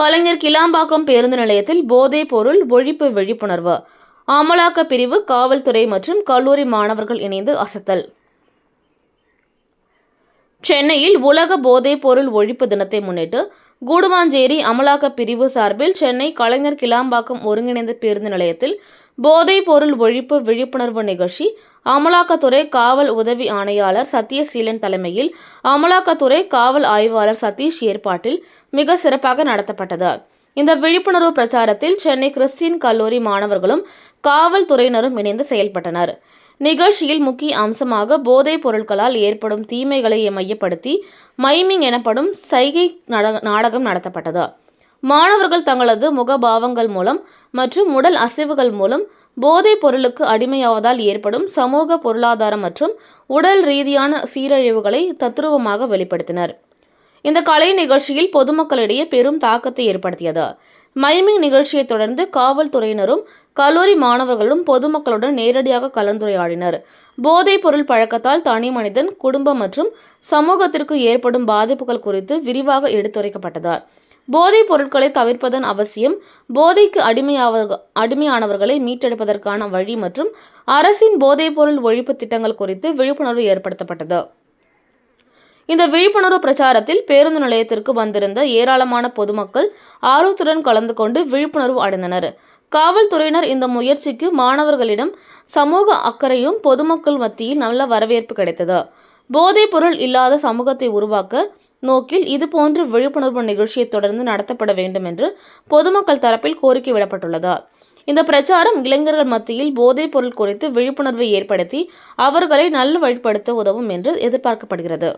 கலைஞர் கிளாம்பாக்கம் பேருந்து நிலையத்தில் போதைப் பொருள் ஒழிப்பு விழிப்புணர்வு அமலாக்க பிரிவு காவல்துறை மற்றும் கல்லூரி மாணவர்கள் இணைந்து அசத்தல். சென்னையில் உலக போதைப் பொருள் ஒழிப்பு தினத்தை முன்னிட்டு கூடுவாஞ்சேரி அமலாக்க பிரிவு சார்பில் சென்னை கலைஞர் கிளாம்பாக்கம் ஒருங்கிணைந்த பேருந்து நிலையத்தில் போதைப் பொருள் ஒழிப்பு விழிப்புணர்வு நிகழ்ச்சி அமலாக்கத்துறை காவல் உதவி ஆணையாளர் சத்யசீலன் தலைமையில் அமலாக்கத்துறை காவல் ஆய்வாளர் சதீஷ் ஏற்பாட்டில் மிக சிறப்பாக நடத்தப்பட்டது. இந்த விழிப்புணர்வு பிரச்சாரத்தில் சென்னை கிறிஸ்டியன் கல்லூரி மாணவர்களும் காவல்துறையினரும் இணைந்து செயல்பட்டனர். நிகழ்ச்சியில் முக்கிய அம்சமாக போதைப் பொருட்களால் ஏற்படும் தீமைகளை மையப்படுத்தி மைமிங் எனப்படும் சைகை நாடக- நாடகம் நடத்தப்பட்டது. மாணவர்கள் தங்களது முகபாவங்கள் மூலம் மற்றும் உடல் அசைவுகள் மூலம் போதைப் பொருளுக்கு அடிமையாவதால் ஏற்படும் சமூக பொருளாதார மற்றும் உடல் ரீதியான சீரழிவுகளை தத்ரூபமாக வெளிப்படுத்தினர். இந்த கலை நிகழ்ச்சியில் பொதுமக்களிடையே பெரும் தாக்கத்தை ஏற்படுத்தியது. மைமிங் நிகழ்ச்சியைத் தொடர்ந்து காவல்துறையினரும் கல்லூரி மாணவர்களும் பொதுமக்களுடன் நேரடியாக கலந்துரையாடினர். போதைப் பொருள் பழக்கத்தால் தனி மனிதன் குடும்பம் மற்றும் சமூகத்திற்கு ஏற்படும் பாதிப்புகள் குறித்து விரிவாக எடுத்துரைக்கப்பட்டது. போதைப் பொருட்களை தவிர்ப்பதன் அவசியம் போதைக்கு அடிமையாவ அடிமையானவர்களை மீட்டெடுப்பதற்கான வழி மற்றும் அரசின் போதைப் பொருள் ஒழிப்பு திட்டங்கள் குறித்து விழிப்புணர்வு ஏற்படுத்தப்பட்டது. இந்த விழிப்புணர்வு பிரச்சாரத்தில் பேருந்து நிலையத்திற்கு வந்திருந்த ஏராளமான பொதுமக்கள் ஆர்வத்துடன் கலந்து கொண்டு விழிப்புணர்வு அடைந்தனர். காவல்துறையினர் இந்த முயற்சிக்கு மாணவர்களிடம் சமூக அக்கறையும் பொதுமக்கள் மத்தியில் நல்ல வரவேற்பு கிடைத்தது. போதைப் பொருள் இல்லாத சமூகத்தை உருவாக்க நோக்கில் இதுபோன்ற விழிப்புணர்வு நிகழ்ச்சியை தொடர்ந்து நடத்தப்பட வேண்டும் என்று பொதுமக்கள் தரப்பில் கோரிக்கை விடப்பட்டுள்ளது. இந்த பிரச்சாரம் இளைஞர்கள் மத்தியில் போதைப் பொருள் குறித்து விழிப்புணர்வை ஏற்படுத்தி அவர்களை நல்ல வழிப்படுத்த உதவும் என்று எதிர்பார்க்கப்படுகிறது.